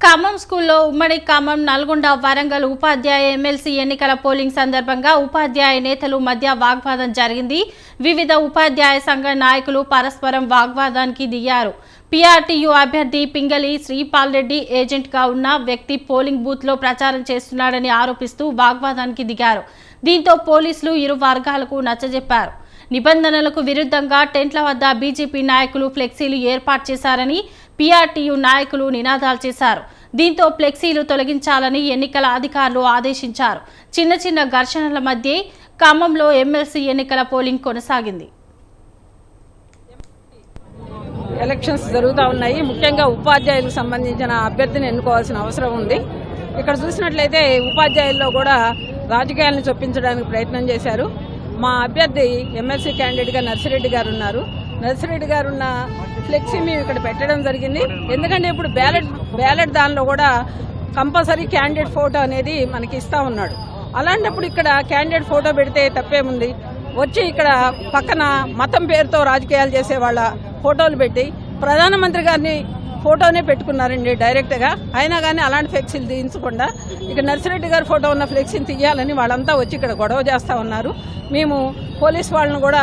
ఖమ్మం స్కూల్లో ఉమ్మడి ఖమ్మం నల్గొండ వరంగల్ ఉపాధ్యాయ ఎమ్మెల్సీ ఎన్నికల పోలింగ్ సందర్భంగా ఉపాధ్యాయ నేతలు మధ్య వాగ్వాదం జరిగింది. వివిధ ఉపాధ్యాయ సంఘ నాయకులు పరస్పరం వాగ్వాదానికి దిగారు. పీఆర్టీయూ అభ్యర్థి పింగళి శ్రీపాల్ రెడ్డి ఏజెంట్గా ఉన్న వ్యక్తి పోలింగ్ బూత్లో ప్రచారం చేస్తున్నాడని ఆరోపిస్తూ వాగ్వాదానికి దిగారు. దీంతో పోలీసులు ఇరు వర్గాలకు నచ్చజెప్పారు. నిబంధనలకు విరుద్ధంగా టెంట్ల వద్ద బీజేపీ నాయకులు ఫ్లెక్సీలు ఏర్పాటు చేశారని పీఆర్టీయూ నాయకులు నినాదాలు చేశారు. దీంతో ఫ్లెక్సీలు తొలగించాలని ఎన్నికల అధికారులు ఆదేశించారు. చిన్న చిన్న ఘర్షణల మధ్య ఖమ్మంలో ఎమ్మెల్సీ ఎన్నికల పోలింగ్ కొనసాగింది. ఎలక్షన్స్ జరుగుతూ ఉన్నాయి. ముఖ్యంగా ఉపాధ్యాయులకు సంబంధించిన అభ్యర్థిని ఎన్నుకోవాల్సిన అవసరం ఉంది. ఇక్కడ చూసినట్లయితే ఉపాధ్యాయుల్లో కూడా రాజకీయాలను చొప్పించడానికి ప్రయత్నం చేశారు. మా అభ్యర్థి ఎమ్మెల్సీ క్యాండిడేట్గా నర్సిరెడ్డి గారు ఉన్నారు. నర్సిరెడ్డి గారు ఉన్న ఫ్లెక్సీ మేము ఇక్కడ పెట్టడం జరిగింది. ఎందుకంటే ఇప్పుడు బ్యాలెట్ బ్యాలెట్ దానిలో కూడా కంపల్సరీ క్యాండిడేట్ ఫోటో అనేది మనకి ఇస్తా ఉన్నాడు. అలాంటప్పుడు ఇక్కడ క్యాండిడేట్ ఫోటో పెడితే తప్పేముంది? వచ్చి ఇక్కడ పక్కన మతం పేరుతో రాజకీయాలు చేసే వాళ్ళ ఫోటోలు పెట్టి ప్రధానమంత్రి గారిని ఫోటోనే పెట్టుకున్నారండి డైరెక్ట్గా అయినా కానీ అలాంటి ఫ్లెక్సీలు తీయించకుండా ఇక నర్సిరెడ్డి గారి ఫోటో ఉన్న ఫ్లెక్సీని తీయాలని వాళ్ళంతా వచ్చి ఇక్కడ గొడవ చేస్తూ ఉన్నారు. మేము పోలీస్ వాళ్ళని కూడా